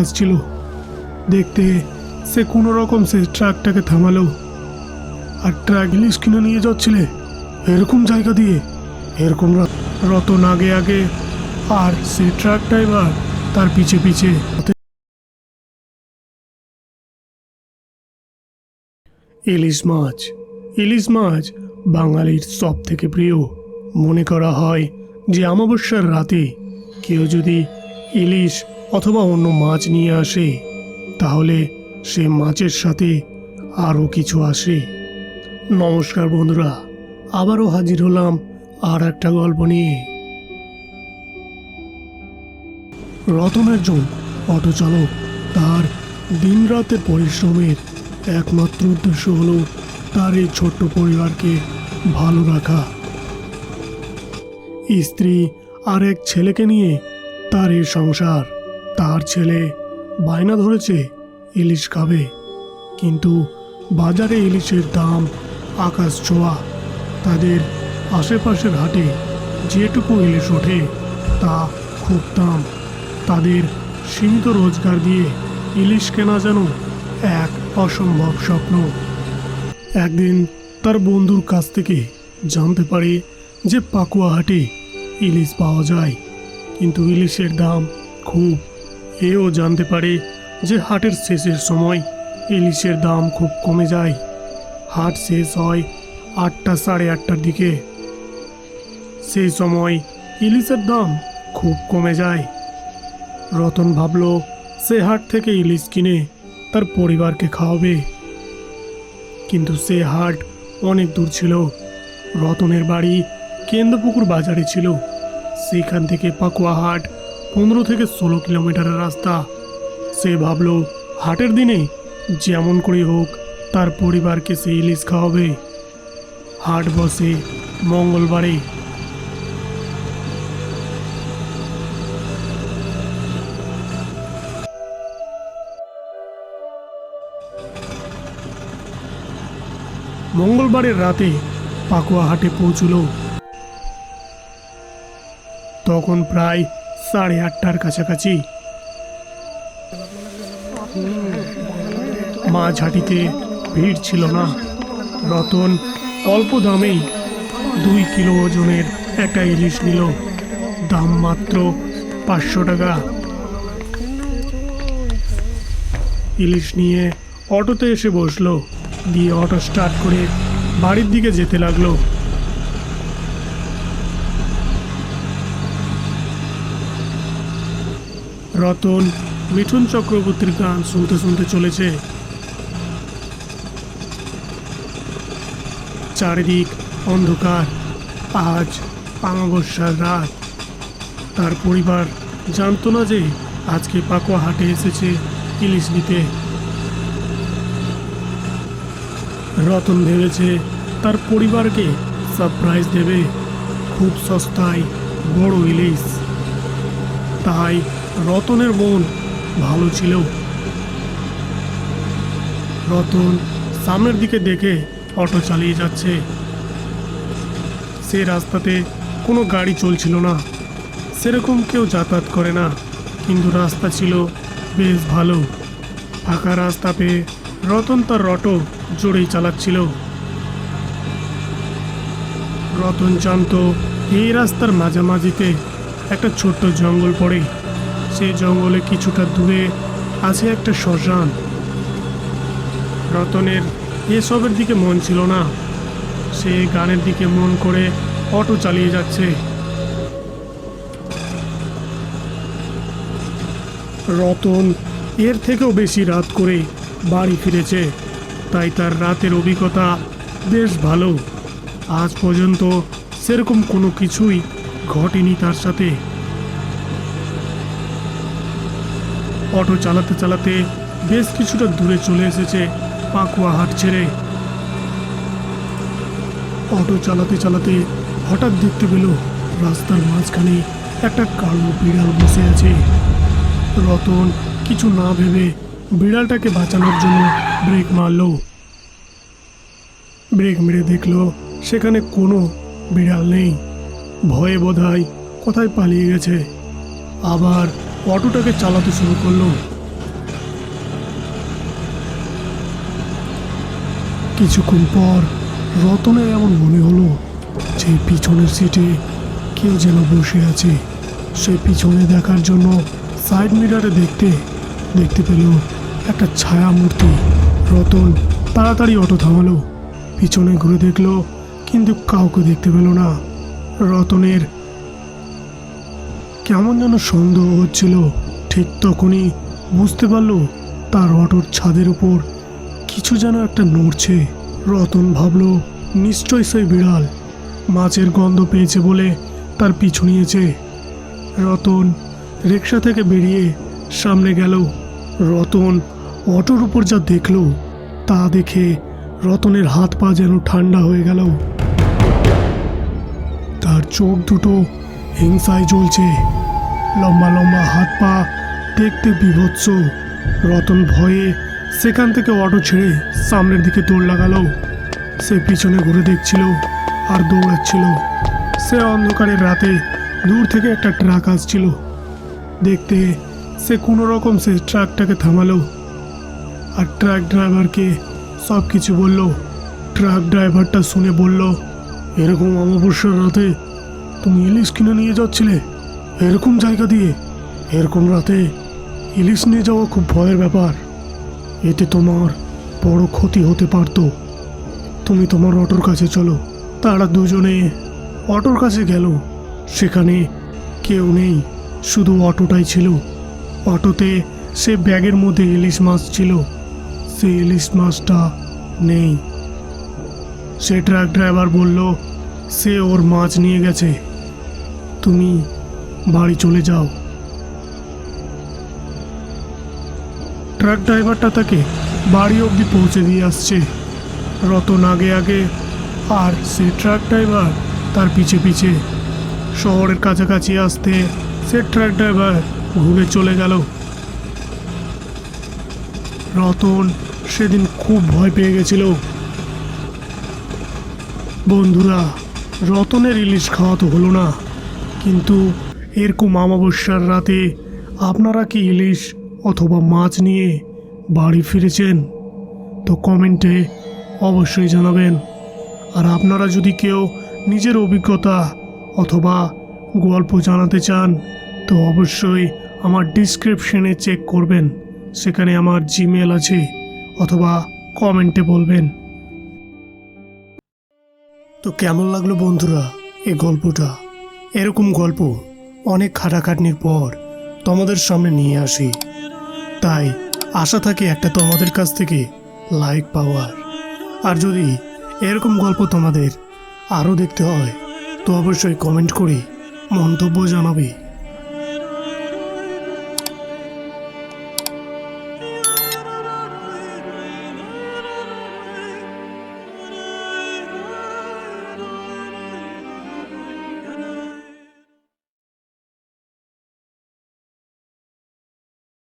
আসছিল দেখতে সে কোনো রকম সে ট্রাকটাকে থামালো। আর ট্রাক ইলিশ কিনে নিয়ে যাচ্ছিলে এরকম জায়গা দিয়ে, এরকম রতন আগে আগে। আর সে ট্রাক ড্রাইভার তার পিছে পিছে। ইলিশ মাছ ইলিশ মাছ বাঙালির সব থেকে প্রিয়। মনে করা হয় যে, অমাবস্যার রাতে কেউ যদি ইলিশ অথবা অন্য মাছ নিয়ে আসে, তাহলে সে মাছের সাথে আরও কিছু আসে। নমস্কার বন্ধুরা, আবারও হাজির হলাম আর একটা গল্প নিয়ে। রতন একজন অটো চালক তার দিনরাতের পরিশ্রমের একমাত্র উদ্দেশ্য হলো তার এই ছোট্ট পরিবারকে ভালো রাখা। স্ত্রী আর এক ছেলেকে নিয়ে তার এই সংসার। তার ছেলে বায়না ধরেছে ইলিশ খাবে। কিন্তু বাজারে ইলিশের দাম আকাশ ছোঁয়া। তাদের আশেপাশের হাটে যেটুকু ইলিশ ওঠে, তা খুব দাম। তাদের সীমিত রোজগার দিয়ে ইলিশ কেনা যেন এক অসম্ভব স্বপ্ন। একদিন তার বন্ধুর কাছ থেকে জানতে পারে যে পাকুয়াহাটে ইলিশ পাওয়া যায়। কিন্তু ইলিশের দাম খুব এও জানতে পারে যে হাটের শেষের সময় ইলিশের দাম খুব কমে যায়। হাট শেষ হয় আটটা সাড়ে আটটার দিকে। সেই সময় ইলিশের দাম খুব কমে যায়। রতন ভাবল, সে হাট থেকে ইলিশ কিনে তার পরিবারকে খাওয়াবে। কিন্তু সে হাট অনেক দূর ছিল। রতনের বাড়ি কেন্দ্রপুকুর বাজারে ছিল। সেখান থেকে পাকুয়া হাট পনেরো থেকে ষোলো কিলোমিটারের রাস্তা। সে ভাবল, হাটের দিনে যেমন করে হোক, তার পরিবারকে সে ইলিশ খাওয়াবে। হাট বসে মঙ্গলবারে। মঙ্গলবারের রাতে পাকুয়া হাটে পৌঁছল। তখন প্রায় সাড়ে আটটার কাছাকাছি। মাছ হাটিতে ভিড় ছিল না। রতন অল্প দামেই দুই কিলো ওজনের একটা ইলিশ নিল। দাম মাত্র পাঁচশো টাকা। ইলিশ নিয়ে অটোতে এসে বসল। দিয়ে অটো স্টার্ট করে বাড়ির দিকে যেতে লাগল। রতন, মিঠুন চক্রবর্তীর গান শুনতে শুনতে চলেছে। চারিদিক অন্ধকার, আজ অমাবস্যার রাত। তার পরিবার জানতো না যে আজকে পাকুয়া হাটে এসেছে ইলিশ নিতে। রতন ভেবেছে তার পরিবারকে সারপ্রাইজ দেবে খুব সস্তায় বড় ইলিশ। তাই রতনের মন ভালো ছিল রতন সামনের দিকে দেখে অটো চালিয়ে যাচ্ছে। সে রাস্তাতে কোনো গাড়ি চলছিল না। সেরকম কেউ যাতায়াত করে না, কিন্তু রাস্তা ছিল বেশ ভালো। ফাঁকা রাস্তা পেয়ে রতন তার অটো জোরেই চালাচ্ছিল। রতন জানতো এই রাস্তার মাঝামাঝিতে একটা ছোট্ট জঙ্গল পড়ে। সেই জঙ্গলে কিছুটা দূরে আছে একটা শ্মশান। রতনের এসবের দিকে মন ছিল না। সে গানের দিকে মন করে অটো চালিয়ে যাচ্ছে। রতন এর থেকেও বেশি রাত করে বাড়ি ফিরেছে। তাই তার রাতের অভিজ্ঞতা বেশ ভালো। আজ পর্যন্ত সেরকম কোনো কিছুই ঘটেনি তার সাথে। অটো চালাতে চালাতে বেশ কিছুটা দূরে চলে এসেছে পাকুয়া হাট ছেড়ে। অটো চালাতে চালাতে হঠাৎ দেখতে পেল রাস্তার মাঝখানে একটা কালো বিড়াল বসে আছে। রতন কিছু না ভেবে বিড়ালটাকে বাঁচানোর জন্য ব্রেক মারলো। ব্রেক মেরে দেখল সেখানে কোনো বিড়াল নেই। ভয়ে বোধহয় কোথায় পালিয়ে গেছে। আবার অটোটাকে চালাতে শুরু করল। কিছুক্ষণ পর রতনের এমন মনে হলো যে পিছনের সিটে কেউ যেন বসে আছে। সে পিছনে দেখার জন্য সাইড মিরারে দেখতে দেখতে পেল একটা ছায়া মূর্তি। রতন তাড়াতাড়ি অটো থামালো। পিছনে ঘুরে দেখল, কিন্তু কাউকে দেখতে পেল না। রতনের। কেমন যেন সন্দেহ হচ্ছিল, ঠিক তখনই বুঝতে পারল তার অটোর ছাদের উপর কিছু যেন একটা নড়ছে। রতন ভাবল নিশ্চয় সেই বিড়াল মাছের গন্ধ পেয়েছে বলে তার পিছু নিয়েছে। রতন রিক্সা থেকে বেরিয়ে সামনে গেল। রতন অটোর উপর যা দেখল, তা দেখে রতনের হাত পা যেন ঠান্ডা হয়ে গেল। তার চোখ দুটো হিংসায় জ্বলছে। লম্বা লম্বা হাত পা দেখতে বিভৎস। রতন ভয়ে সেখান থেকে অটো ছেড়ে সামনের দিকে দৌড় লাগালো। সে পিছনে ঘুরে দেখছিল আর দৌড়াচ্ছিল। সে অন্ধকারের রাতে দূর থেকে একটা ট্রাক আসছিল। দেখতে সে কোনো রকম সে ট্রাকটাকে থামালো। আর ট্রাক ড্রাইভারকে সব কিছু বলল। ট্রাক ড্রাইভারটা শুনে বলল এরকম অমাবস্যার রাতে তুমি ইলিশ কিনে নিয়ে যাচ্ছিলে, এরকম জায়গা দিয়ে। এরকম রাতে ইলিশ নিয়ে যাওয়া খুব ভয়ের ব্যাপার। এতে তোমার বড় ক্ষতি হতে পারতো। তুমি তোমার অটোর কাছে চলো। তারা দুজনে অটোর কাছে গেল। সেখানে কেউ নেই, শুধু অটোটাই ছিল। অটোতে সে ব্যাগের মধ্যে ইলিশ মাছ ছিল। সে ইলিশ মাছটা নেই। সে ট্রাক ড্রাইভার বলল, সে ওর মাছ নিয়ে গেছে। তুমি বাড়ি চলে যাও। ট্রাক ড্রাইভারটা তাকে বাড়ি অবধি পৌঁছে দিয়ে আসছে। রতন আগে আগে আর সে ট্রাক ড্রাইভার তার পিছে পিছে। শহরের কাছাকাছি আসতে সে ট্রাক ড্রাইভার ঘুরে চলে গেল। রতন সেদিন খুব ভয় পেয়ে গেছিল। বন্ধুরা, রতনের ইলিশ খাওয়া তো হলো না। কিন্তু এরকম অমাবস্যার রাতে আপনারা কি ইলিশ অথবা মাছ নিয়ে বাড়ি ফিরেছেন? তো কমেন্টে অবশ্যই জানাবেন। আর আপনারা যদি কেউ নিজের অভিজ্ঞতা অথবা গল্প জানাতে চান, তো অবশ্যই আমার ডিসক্রিপশনে চেক করবেন। সেখানে আমার জিমেল আছে, অথবা কমেন্টে বলবেন। তো কেমন লাগল বন্ধুরা এই গল্পটা? এরকম গল্প অনেক খাটাখাটনির পর তোমাদের সামনে নিয়ে আসি। তাই আশা থাকে একটা তোমাদের কাছ থেকে লাইক পাওয়ার। আর যদি এরকম গল্প তোমাদের আরও দেখতে হয়, তো অবশ্যই কমেন্ট করে মন্তব্য জানাবে।